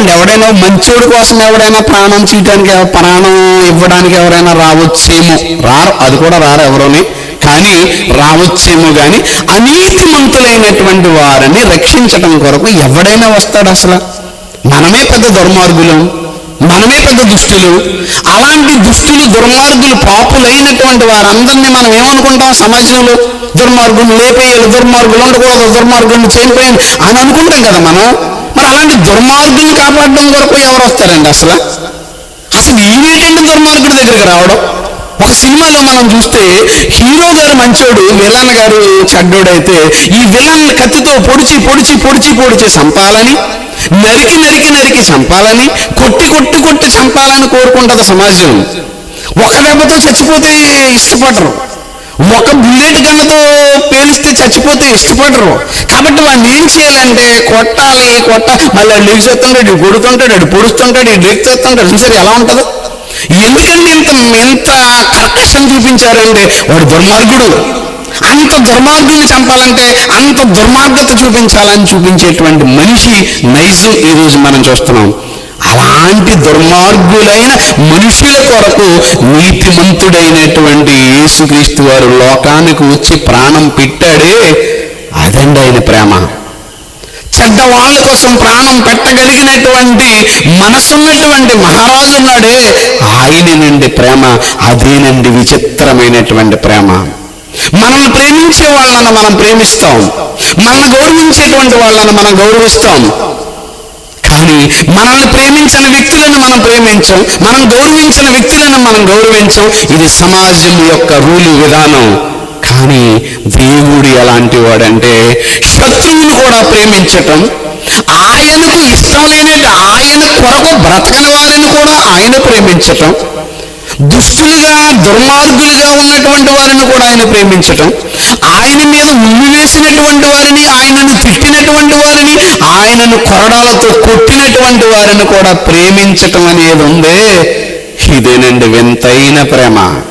ఏమంటే ఎవడైనా మంచోడి కోసం ఎవడైనా ప్రాణం చేయడానికి ప్రాణం ఇవ్వడానికి ఎవరైనా రావచ్చేమో. రారు అది కూడా రారు ఎవరోని. కానీ రావచ్చేమో కానీ అనీతిమంతులైనటువంటి వారిని రక్షించటం కొరకు ఎవడైనా వస్తాడు అసలు? మనమే పెద్ద దుర్మార్గులం. మనమే పెద్ద దుష్టులు. అలాంటి దుష్టులు దుర్మార్గులు పాపులైనటువంటి వారందరినీ మనం ఏమనుకుంటాం? సమాజంలో దుర్మార్గులు లేపేయాలి దుర్మార్గులు ఉండకూడదు దుర్మార్గులు చనిపోయాలి అని అనుకుంటాం కదా మనం. అలాంటి దుర్మార్గుని కాపాడడం కొరకు ఎవరు వస్తారండి అసలు? అసలు ఈవేటంటే దుర్మార్గుడి దగ్గరికి రావడం? ఒక సినిమాలో మనం చూస్తే హీరో గారు మంచోడు విలన్ గారు చెడ్డోడైతే ఈ విలన్ కత్తితో పొడిచి పొడిచి పొడిచి పొడిచి చంపాలని నరికి నరికి నరికి చంపాలని కొట్టి కొట్టి కొట్టి చంపాలని కోరుకుంటుంది సమాజం. ఒక దెబ్బతో చచ్చిపోతే ఇష్టపడరు. ఒక బుల్లెట్ గన్నతో పేలిస్తే చచ్చిపోతే ఇష్టపడరు. కాబట్టి వాడిని ఏం చేయాలంటే కొట్టాలి కొట్ట మళ్ళీ వాడు లేచేస్తుంటాడు ఇటు కొడుతుంటాడు ఇటు పొడుస్తుంటాడు ఇటు ఎక్కేస్తుంటాడు సరే ఎలా ఉంటుంది? ఎందుకంటే ఇంత ఎంత కర్కశం చూపించారంటే వాడు దుర్మార్గుడు. అంత దుర్మార్గుని చంపాలంటే అంత దుర్మార్గత చూపించాలని చూపించేటువంటి మనిషి నైజం ఈరోజు మనం చూస్తున్నాం. అలాంటి దుర్మార్గులైన మనుషుల కొరకు నీతిమంతుడైనటువంటి యేసుక్రీస్తు వారు లోకానికి వచ్చి ప్రాణం పెట్టాడే అదండి ఆయన ప్రేమ. చెడ్డ వాళ్ళ కోసం ప్రాణం పెట్టగలిగినటువంటి మనసున్నటువంటి మహారాజు ఉన్నాడే. ఆయననండి ప్రేమ అదేనండి విచిత్రమైనటువంటి ప్రేమ. మనల్ని ప్రేమించే వాళ్ళని మనం ప్రేమిస్తాం. మనల్ని గౌరవించేటువంటి వాళ్ళని మనం గౌరవిస్తాం. కానీ మనల్ని ప్రేమించిన వ్యక్తులను మనం ప్రేమించం మనం గౌరవించిన వ్యక్తులను మనం గౌరవించం. ఇది సమాజం యొక్క రూలు విధానం. కానీ దేవుడు ఎలాంటి వాడంటే శత్రువును కూడా ప్రేమించటం. ఆయనకు ఇష్టం లేనట్టు ఆయన కొరకు బ్రతకని వారిని కూడా ఆయన ప్రేమించటం. దుష్టులుగా దుర్మార్గులుగా ఉన్నటువంటి వారిని కూడా ఆయన ప్రేమించటం. ఆయన మీద ఉమ్మి వేసినటువంటి వారిని ఆయనను తిట్టినటువంటి వారిని ఆయనను కొరడాలతో కొట్టినటువంటి వారిని కూడా ప్రేమించటం అనేది ఉందే. ఇదేనండి వింతైన ప్రేమ.